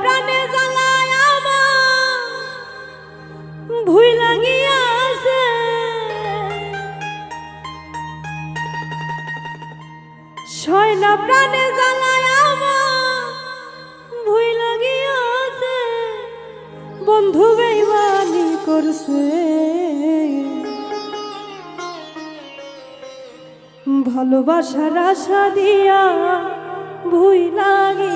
প্রাণে জ্বালায় আমার। ভুই লাগিয়াছে। প্রাণে জ্বালায় আমার। ভুই লাগিয়াছে। বন্ধু বেইমানি করছে। ভালোবাসার আশা দিয়া ভুই লাগিয়াছে।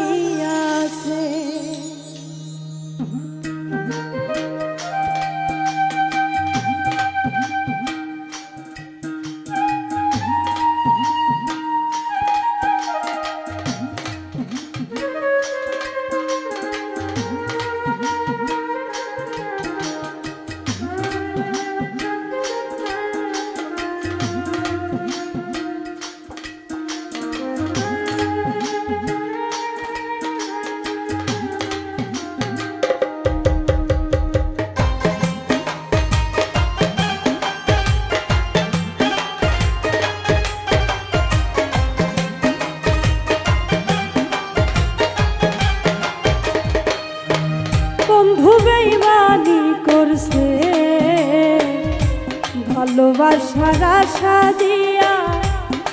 ভালোবাসার আশা দিয়া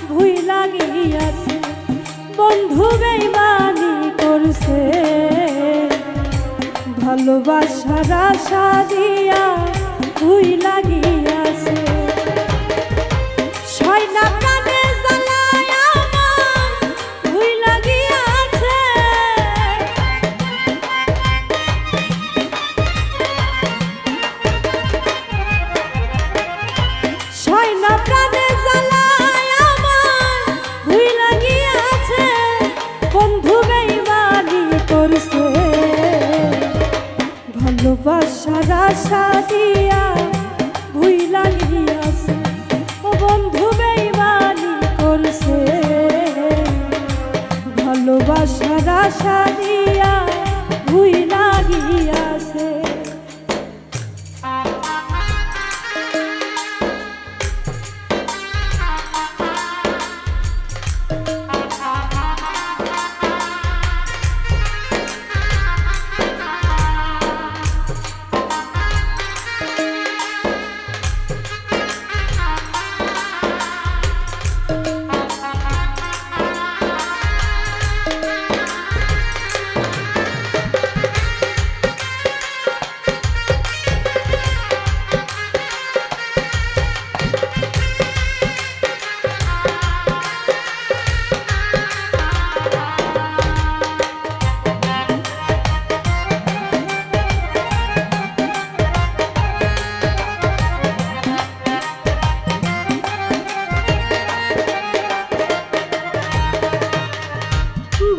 ভুই লাগিয়াছে বন্ধু বেমানি করছে। ভালোবাসার আশা দিয়া ভুই লাগিয়াছে ভালোবাসার আশা দিয়া ভুই লাগিয়াছে ও বন্ধু বেইমানি করছে। ভালোবাসার আশা দিয়া ভুই লাগিয়াছে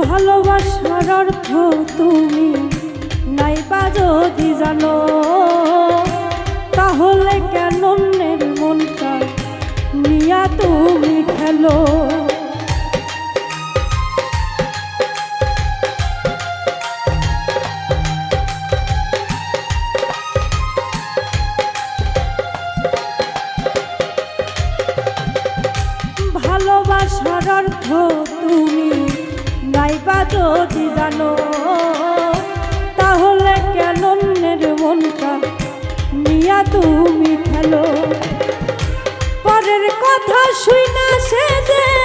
ভালোবাসার অর্থ তুমি নাই বা যদি জানো, তাহলে কেন মনটা নিয়া তুমি খেলো? ভালোবাসার অর্থ তুমি নাইবা যদি জানো তাহলে কেন মনটা নিয়া তুমি খেলো পরের কথা শুই সে যে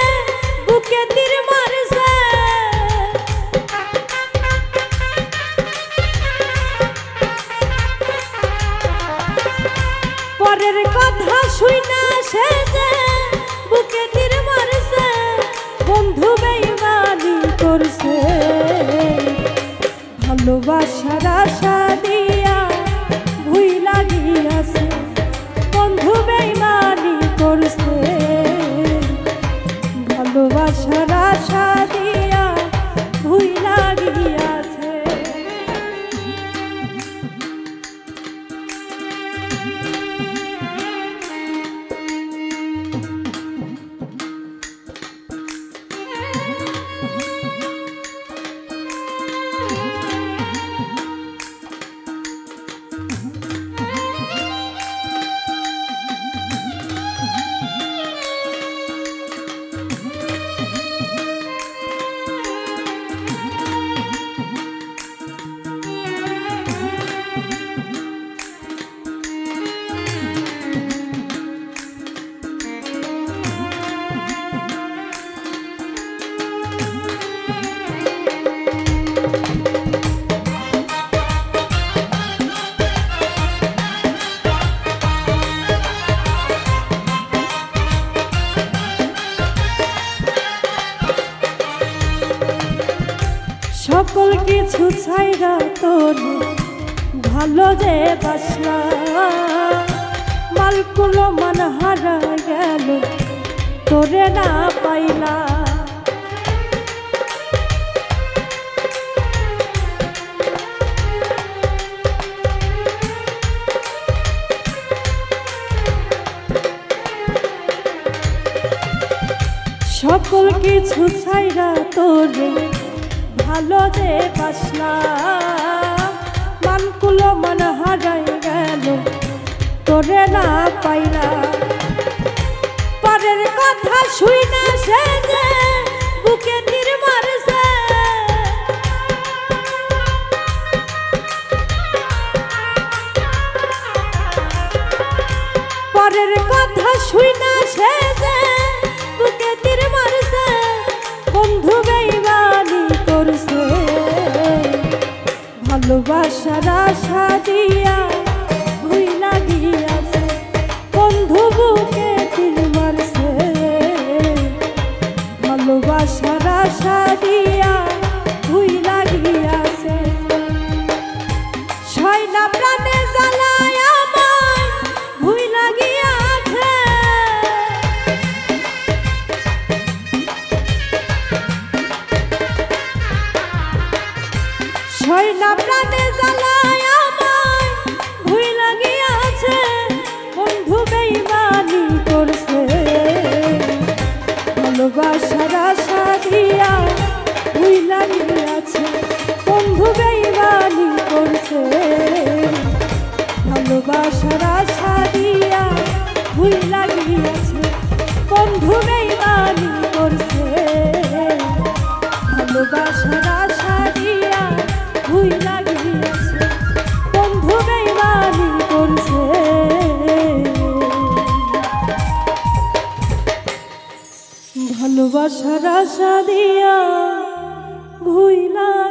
সকল কিছু ছাইরা তোর ভালো যে বাসলা মালকুলো মান হারা গেল, তোরে না পাইলা। সকল কিছু ছাইরা তোরে ভালো যে বাসলা মানকুলো মন হারাই গেল, তোরে না পাইলা পরের কথা শুই না সে যে বুকে তীর মারছে পরের কথা শুই না সে যে ভালোবাসার আশা দিয়া ভালোবাসার আশা দিয়া ভুই লাগিয়াছে। বন্ধু বেইমানি করছে। ভালোবাসার আশা দিয়া ভুই লাগিয়াছে। বন্ধু বেইমানি করছে। ভালোবাসার আশা দিয়া ভুই লাগে